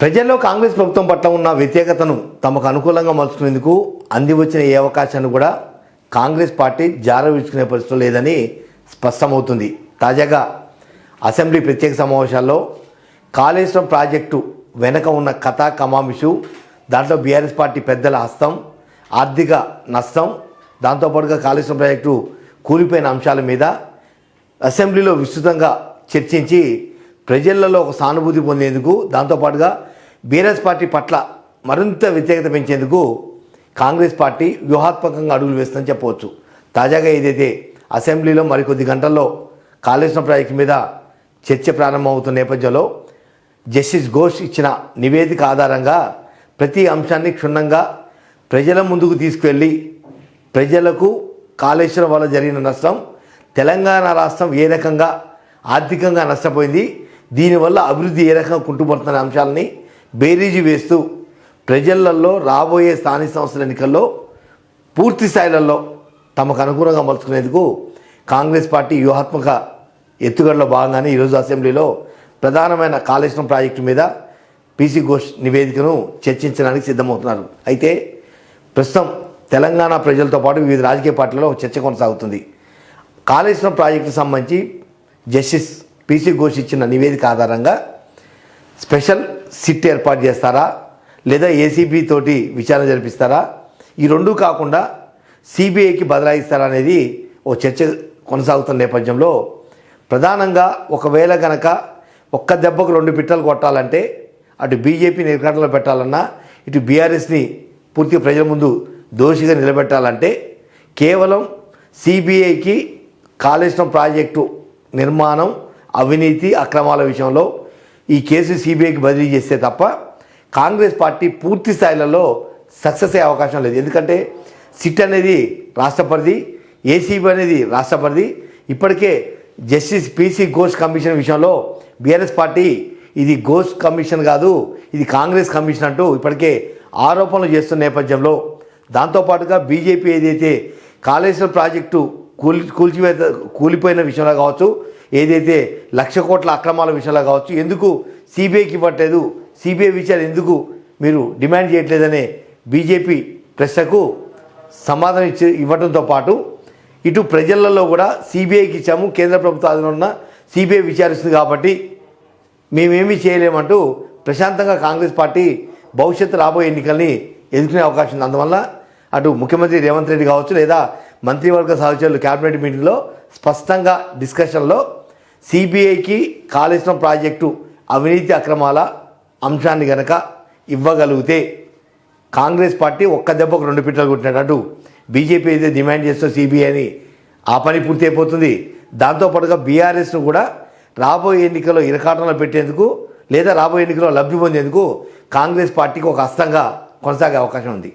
ప్రజల్లో కాంగ్రెస్ ప్రభుత్వం పట్ల ఉన్న వ్యతిరేకతను తమకు అనుకూలంగా మలుచుకునేందుకు అంది వచ్చిన ఏ అవకాశాన్ని కూడా కాంగ్రెస్ పార్టీ జారవిడ్చుకునే పరిస్థితి లేదని స్పష్టమవుతుంది. తాజాగా అసెంబ్లీ ప్రత్యేక సమావేశాల్లో కాళేశ్వరం ప్రాజెక్టు వెనక ఉన్న కథా కమామిషు దాంట్లో బీఆర్ఎస్ పార్టీ పెద్దల హస్తం ఆర్థిక నష్టం దాంతోపాటుగా కాళేశ్వరం ప్రాజెక్టు కూలిపోయిన అంశాల మీద అసెంబ్లీలో విస్తృతంగా చర్చించి ప్రజలలో ఒక సానుభూతి పొందేందుకు దాంతోపాటుగా బీఆర్ఎస్ పార్టీ పట్ల మరింత వ్యతిరేకత పెంచేందుకు కాంగ్రెస్ పార్టీ వ్యూహాత్మకంగా అడుగులు వేస్తుందని చెప్పవచ్చు. తాజాగా ఏదైతే అసెంబ్లీలో మరికొద్ది గంటల్లో కాళేశ్వరం ప్రాజెక్టు మీద చర్చ ప్రారంభమవుతున్న నేపథ్యంలో జస్టిస్ ఘోష్ ఇచ్చిన నివేదిక ఆధారంగా ప్రతి అంశాన్ని క్షుణ్ణంగా ప్రజల ముందుకు తీసుకువెళ్ళి ప్రజలకు కాళేశ్వరం వల్ల జరిగిన నష్టం తెలంగాణ రాష్ట్రం ఏ రకంగా ఆర్థికంగా నష్టపోయింది దీనివల్ల అభివృద్ధి ఏ రకంగా కుంటుపడుతున్న అంశాలని బేరీజు వేస్తూ ప్రజలలో రాబోయే స్థానిక సంస్థల ఎన్నికల్లో పూర్తి స్థాయిలలో తమకు అనుగుణంగా మలుచుకునేందుకు కాంగ్రెస్ పార్టీ వ్యూహాత్మక ఎత్తుగడలో భాగంగానే ఈరోజు అసెంబ్లీలో ప్రధానమైన కాళేశ్వరం ప్రాజెక్టు మీద పీసీ ఘోష్ నివేదికను చర్చించడానికి సిద్ధమవుతున్నారు. అయితే ప్రస్తుతం తెలంగాణ ప్రజలతో పాటు వివిధ రాజకీయ పార్టీలలో చర్చ కొనసాగుతుంది. కాళేశ్వరం ప్రాజెక్టుకు సంబంధించి జస్టిస్ పీసీ ఘోష్ ఇచ్చిన నివేదిక ఆధారంగా స్పెషల్ సిట్ ఏర్పాటు చేస్తారా? లేదా ఏసీబీ తోటి విచారణ జరిపిస్తారా? ఈ రెండూ కాకుండా సిబిఐకి బదలాయిస్తారా అనేది ఓ చర్చ కొనసాగుతున్న నేపథ్యంలో ప్రధానంగా ఒకవేళ గనక ఒక్క దెబ్బకు రెండు పిట్టలు కొట్టాలంటే అటు బీజేపీ నిర్కటనలో పెట్టాలన్నా ఇటు బీఆర్ఎస్ని పూర్తిగా ప్రజల ముందు దోషిగా నిలబెట్టాలంటే కేవలం సిబిఐకి కాళేశ్వరం ప్రాజెక్టు నిర్మాణం అవినీతి అక్రమాల విషయంలో ఈ కేసు సిబిఐకి బదిలీ చేస్తే తప్ప కాంగ్రెస్ పార్టీ పూర్తి స్థాయిలలో సక్సెస్ అయ్యే అవకాశం లేదు. ఎందుకంటే సిట్ అనేది రాష్ట్ర పరిధి ఏసీబీ అనేది రాష్ట్ర పరిధి. ఇప్పటికే జస్టిస్ పీసీ ఘోష్ కమిషన్ విషయంలో బీఆర్ఎస్ పార్టీ ఇది ఘోష్ కమిషన్ కాదు ఇది కాంగ్రెస్ కమిషన్ అంటూ ఇప్పటికే ఆరోపణలు చేస్తున్న నేపథ్యంలో దాంతోపాటుగా బీజేపీ ఏదైతే కాళేశ్వరం ప్రాజెక్టు కూలి కూల్చివేత కూలిపోయిన విషయంలో కావచ్చు ఏదైతే లక్ష కోట్ల అక్రమాల విషయాలు కావచ్చు ఎందుకు సిబిఐకి ఇవ్వట్లేదు సిబిఐ విషయాలు ఎందుకు మీరు డిమాండ్ చేయట్లేదనే బీజేపీ ప్రశ్నకు సమాధానం ఇచ్చి ఇవ్వడంతో పాటు ఇటు ప్రజలలో కూడా సిబిఐకి ఇచ్చాము కేంద్ర ప్రభుత్వ ఆధీనంలో ఉన్న సిబిఐ విచారిస్తుంది కాబట్టి మేమేమీ చేయలేమంటూ ప్రశాంతంగా కాంగ్రెస్ పార్టీ భవిష్యత్తు రాబోయే ఎన్నికల్ని ఎదుర్కొనే అవకాశం ఉంది. అందువల్ల అటు ముఖ్యమంత్రి రేవంత్ రెడ్డి కావచ్చు లేదా మంత్రివర్గ సహచరులు క్యాబినెట్ మీటింగ్లో స్పష్టంగా డిస్కషన్లో సిబిఐకి కాళేశ్వరం ప్రాజెక్టు అవినీతి అక్రమాల అంశాన్ని గనక ఇవ్వగలిగితే కాంగ్రెస్ పార్టీ ఒక్క దెబ్బకు రెండు పిట్టలు కొట్టినట్టు బీజేపీ అయితే డిమాండ్ చేస్తూ సిబిఐని ఆ పని పూర్తి అయిపోతుంది. దాంతోపాటుగా బీఆర్ఎస్ను కూడా రాబోయే ఎన్నికల్లో ఇరకాటంలో పెట్టేందుకు లేదా రాబోయే ఎన్నికల్లో లబ్ధి పొందేందుకు కాంగ్రెస్ పార్టీకి ఒక హస్తంగా కొనసాగే అవకాశం ఉంది.